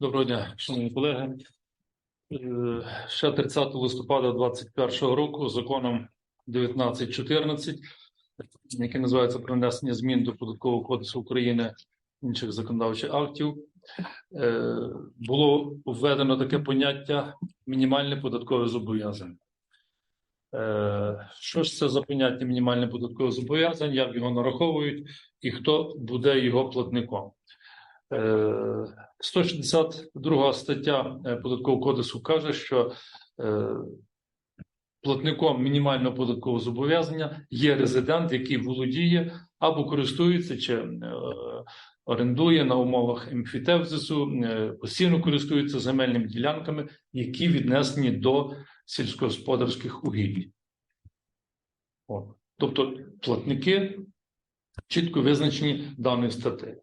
Доброго дня, шановні колеги. Е, Ще 30 листопада 2021 року законом 1914, який називається про внесення змін до Податкового кодексу України інших законодавчих актів, е, було введено таке поняття мінімальне податкове зобов'язання. Е, Що ж це за поняття мінімальне податкове зобов'язання, як його нараховують і хто буде його платником? Е, 162 стаття е, Податкового кодексу каже, що е, платником мінімального податкового зобов'язання є резидент, який володіє або користується чи е, орендує на умовах емфітевзису, е, постійно користується земельними ділянками, які віднесені до сільськогосподарських угідь. Тобто платники чітко визначені даною статтею.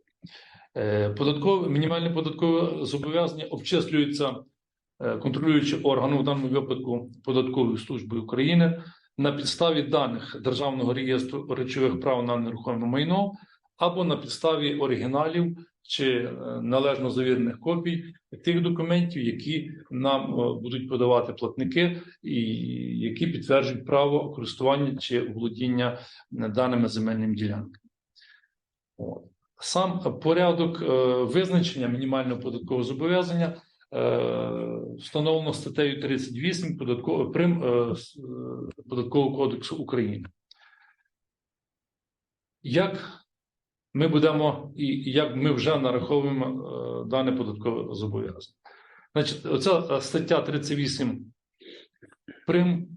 Е, Податкове мінімальне податкове зобов'язання обчислюється е, контролюючим органом, в даному випадку податковою службою України, на підставі даних Державного реєстру речових прав на нерухоме майно або на підставі оригіналів чи е, належно завірених копій тих документів, які нам будуть подавати платники, і які підтверджують право користування чи володіння даними земельними ділянками. Сам порядок е, визначення мінімального податкового зобов'язання е, встановлено статтею 38 податкового прим е, податкового кодексу України. Як ми будемо і як ми вже нараховуємо дане податкове зобов'язання? Значить, оця стаття 38 прим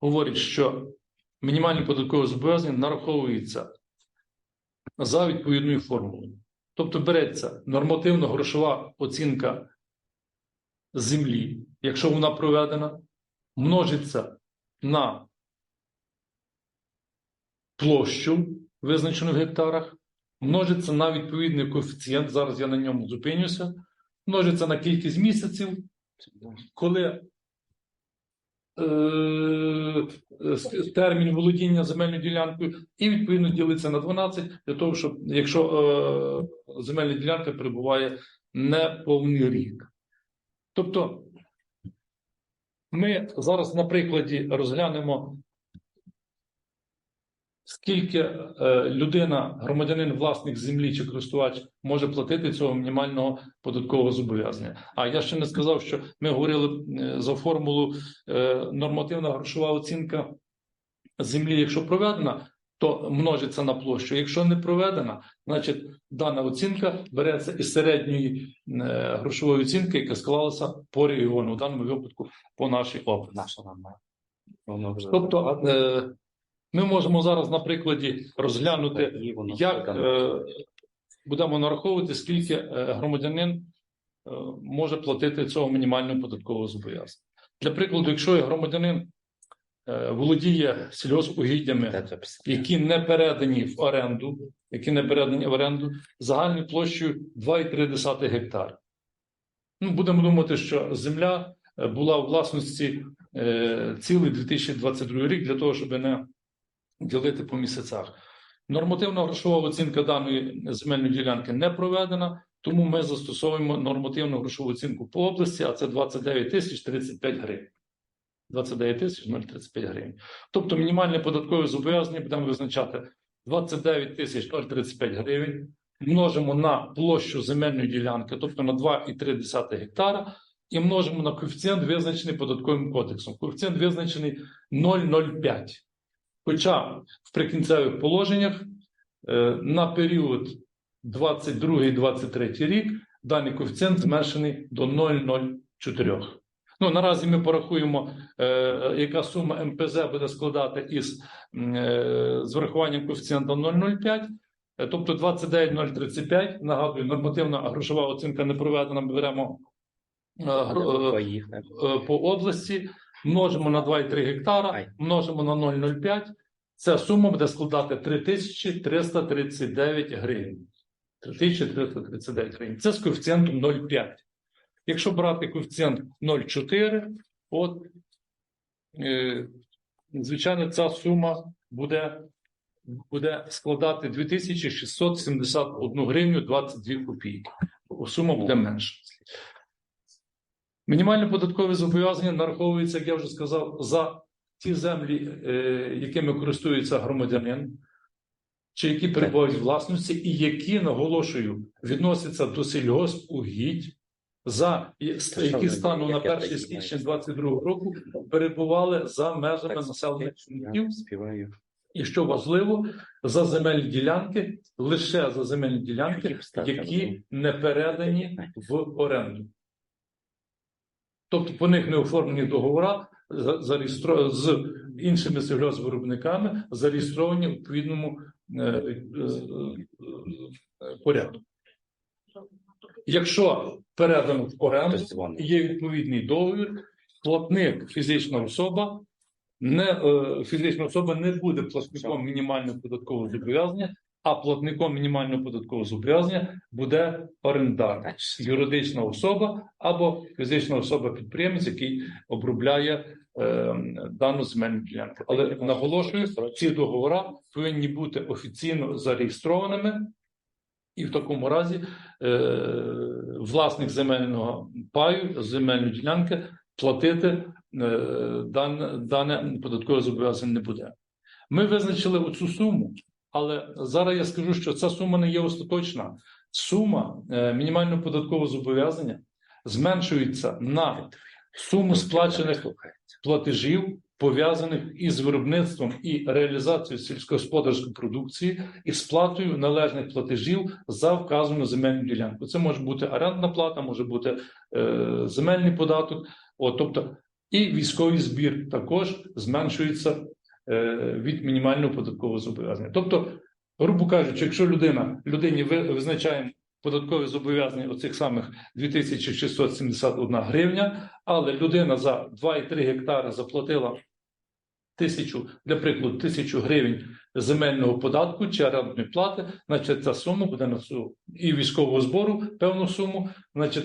говорить, що мінімальне податкове зобов'язання нараховується за відповідною формулою. Тобто береться нормативно-грошова оцінка землі, якщо вона проведена, множиться на площу, визначену в гектарах, множиться на відповідний коефіцієнт, зараз я на ньому зупинюся, множиться на кількість місяців, коли термін володіння земельною ділянкою, і відповідно ділиться на 12 для того, щоб якщо е, земельна ділянка перебуває не повний рік. Тобто ми зараз на прикладі розглянемо, скільки е, людина, громадянин, власник землі чи користувач може платити цього мінімального податкового зобов'язання. А я ще не сказав, що ми говорили е, за формулу е, нормативна грошова оцінка землі, якщо проведена, то множиться на площу. Якщо не проведена, значить дана оцінка береться із середньої грошової оцінки, яка склалася по регіону, в даному випадку по нашій області. Наша Тобто ми можемо зараз на прикладі розглянути, як е, будемо нараховувати, скільки е, громадянин е, може платити цього мінімального податкового зобов'язання. Для прикладу, якщо громадянин е, володіє сільгоспугіддями, які не передані в оренду, які не передані в оренду загальною площею 2,3 гектар. Ну, будемо думати, що земля була у власності е, цілий 2022 рік для того, щоб не ділити по місяцях. Нормативна грошова оцінка даної земельної ділянки не проведена, тому ми застосовуємо нормативну грошову оцінку по області, а це 29 тисяч 35 гривень. 29 тисяч 035 гривень. Тобто мінімальне податкове зобов'язання будемо визначати 29 тисяч 035 гривень, множимо на площу земельної ділянки, тобто на 2,3 гектара, і множимо на коефіцієнт, визначений податковим кодексом. Коефіцієнт визначений 0,05. Хоча в прикінцевих положеннях е, на період 22-23 рік даний коефіцієнт зменшений до 0,04. Ну, наразі ми порахуємо, е, яка сума МПЗ буде складати із е, з врахуванням коефіцієнта 0,05. Е, Тобто 29,035, нагадую, нормативна грошова оцінка не проведена, ми беремо Поїхали. е, по області, множимо на 2,3 гектара, множимо на 0,05. Ця сума буде складати 3339 гривень. 3339 гривень. Це з коефіцієнтом 0,5. Якщо брати коефіцієнт 0,4, от, е, звичайно, ця сума буде, буде складати 2671 гривню 22 копійки. Сума буде менша. Мінімальне податкове зобов'язання нараховується, як я вже сказав, за ті землі, е, якими користується громадянин, чи які перебувають власності, і які, наголошую, відносяться до сільгоспугідь, за які станом на 1 січня 2022 року перебували за межами населених пунктів. І що важливо, за земельні ділянки, лише за земельні ділянки, які не передані в оренду. Тобто по них не оформлені договори з іншими сільгоспвиробниками, зареєстровані в відповідному е, е, е, порядку. Якщо передано в оренду, є відповідний договір, платник фізична особа, не, фізична особа не буде платником мінімального податкового зобов'язання, а платником мінімального податкового зобов'язання буде орендар, юридична особа або фізична особа-підприємець, який обробляє е, дану земельну ділянку. Але наголошую, ці договори повинні бути офіційно зареєстрованими, і в такому разі е, власник земельного паю, земельної ділянки платити е, дане, дане податкове зобов'язання не буде. Ми визначили оцю суму, але зараз я скажу, що ця сума не є остаточна. Сума е, мінімального податкового зобов'язання зменшується на суму сплачених платежів, пов'язаних із виробництвом і реалізацією сільськогосподарської продукції і сплатою належних платежів за вказану земельну ділянку. Це може бути орендна плата, може бути е, земельний податок. От, тобто, і військовий збір також зменшується від мінімального податкового зобов'язання. Тобто, грубо кажучи, якщо людина людині ви- визначаємо податкові зобов'язання оцих самих 2671 гривня, але людина за 2,3 гектари заплатила тисячу, для прикладу, тисячу гривень земельного податку чи орендної плати, значить ця сума буде на цю і військового збору певну суму, значить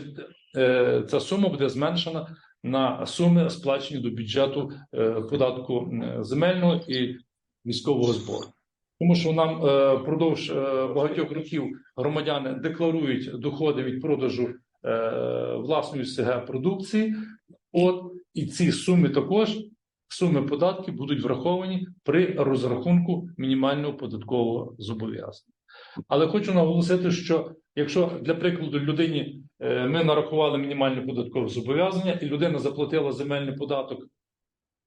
е, ця сума буде зменшена на суми, сплачені до бюджету е, податку е, земельного і військового збору. Тому що нам е, впродовж багатьох років громадяни декларують доходи від продажу власної СГ продукції. От і ці суми також суми податків будуть враховані при розрахунку мінімального податкового зобов'язання. Але хочу наголосити, що якщо для прикладу людині ми нарахували мінімальне податкове зобов'язання, і людина заплатила земельний податок,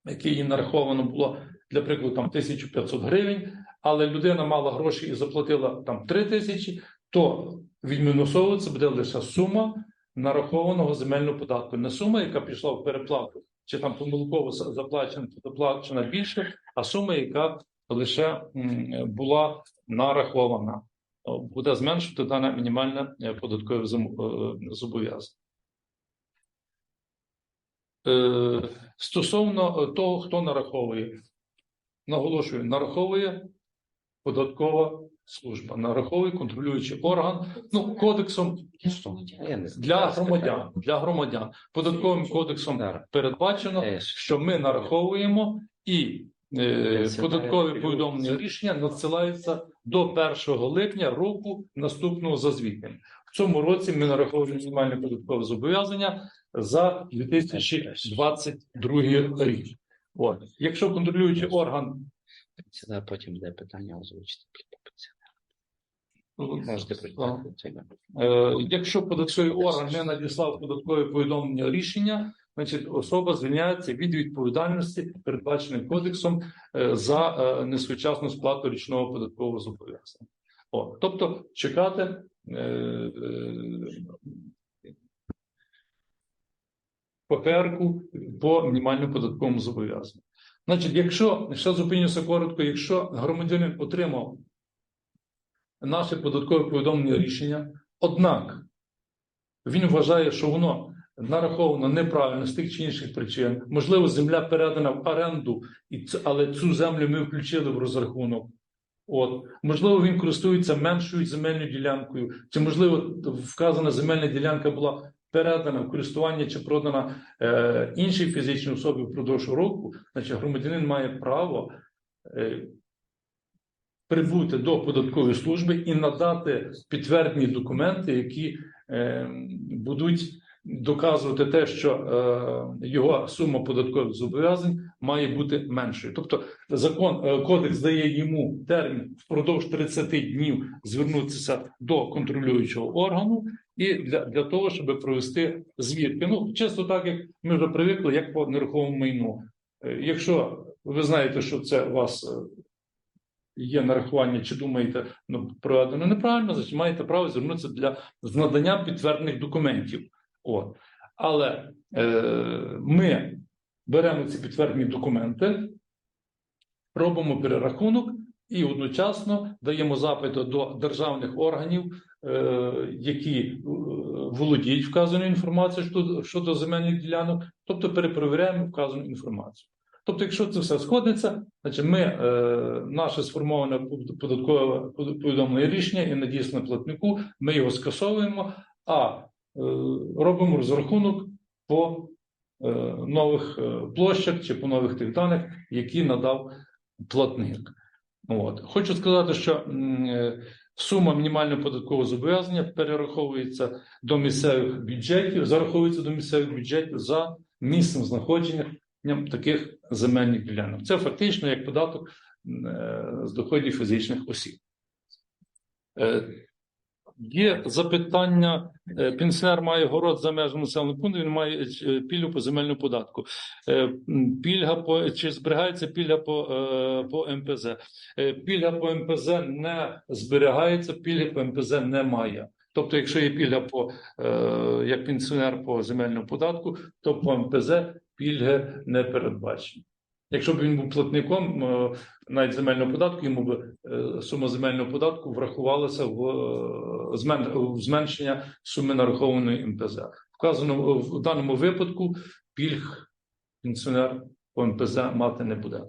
який їй нараховано було для прикладу там 1500 гривень, але людина мала гроші і заплатила там 3 тисячі, то відмінусовуватися буде лише сума нарахованого земельного податку, не сума, яка пішла в переплату, чи там помилково за- заплачена, заплачена більше, а сума, яка лише була нарахована. Буде зменшувати дане мінімальне е, податкове е, зобов'язання. Е, Стосовно того, хто нараховує, наголошую, нараховує податкова служба, нараховує контролюючий орган. Ну, кодексом для громадян, для громадян. Податковим кодексом передбачено, що ми нараховуємо і податкові повідомлення рішення надсилаються до 1 липня року наступного за звітним. В цьому році ми нараховуємо мінімальне податкове зобов'язання за 2022 рік. От. Якщо контролюючий орган Сюди потім буде питання озвучити. ну, Можете. Е, Якщо податковий орган не надіслав податкове повідомлення рішення, значить особа звільняється від відповідальності, передбаченої кодексом е, за е, несвоєчасну сплату річного податкового зобов'язання. Тобто чекати е, паперку по мінімальному податковому зобов'язанню. Значить, якщо ще зупинюся коротко, якщо громадянин отримав наше податкове повідомлення рішення, однак він вважає, що воно нараховано неправильно з тих чи інших причин. Можливо, земля передана в оренду, але цю землю ми включили в розрахунок. От можливо, він користується меншою земельною ділянкою, чи можливо вказана земельна ділянка була передана в користування чи продана е, іншій фізичній особі впродовж року, значить громадянин має право е, прибути до податкової служби і надати підтвердні документи, які е, будуть доказувати те, що е, його сума податкових зобов'язань має бути меншою. Тобто, закон е, кодекс дає йому термін впродовж 30 днів звернутися до контролюючого органу і для, для того, щоб провести звірки. Ну, чисто так, як ми вже привикли, як по нерухомому майну. Е, Якщо ви знаєте, що це у вас е, є нарахування, чи думаєте, ну проведено неправильно, значить маєте право звернутися для з наданням підтверджених документів. От. Але е, ми беремо ці підтверджені документи, робимо перерахунок і одночасно даємо запит до державних органів, е, які е, володіють вказаною інформацією щодо, щодо земельних ділянок, тобто перепровіряємо вказану інформацію. Тобто, якщо це все сходиться, значить ми е, наше сформоване податкове повідомлене рішення і надіслане платнику, ми його скасовуємо, а робимо розрахунок по е, нових е, площах чи по нових тих даних, які надав платник. От. Хочу сказати, що е, сума мінімального податкового зобов'язання перераховується до місцевих бюджетів, зараховується до місцевих бюджетів за місцем знаходження таких земельних ділянок. Це фактично як податок е, з доходів фізичних осіб. Є запитання. е, Пенсіонер має город за межами населеного пункту, він має е, пільгу по земельному податку. Е, Пільга по чи зберігається пільга по, по МПЗ. Пільга по МПЗ не зберігається, пільги по МПЗ немає. Тобто, якщо є пільга по як пенсіонер по земельному податку, то по МПЗ пільги не передбачені. Якщо б він був платником е, навіть земельного податку, йому б е, сума земельного податку врахувалася в, е, змен- зменшення суми нарахованої МПЗ. Вказано в даному випадку пільг пенсіонер по МПЗ мати не буде.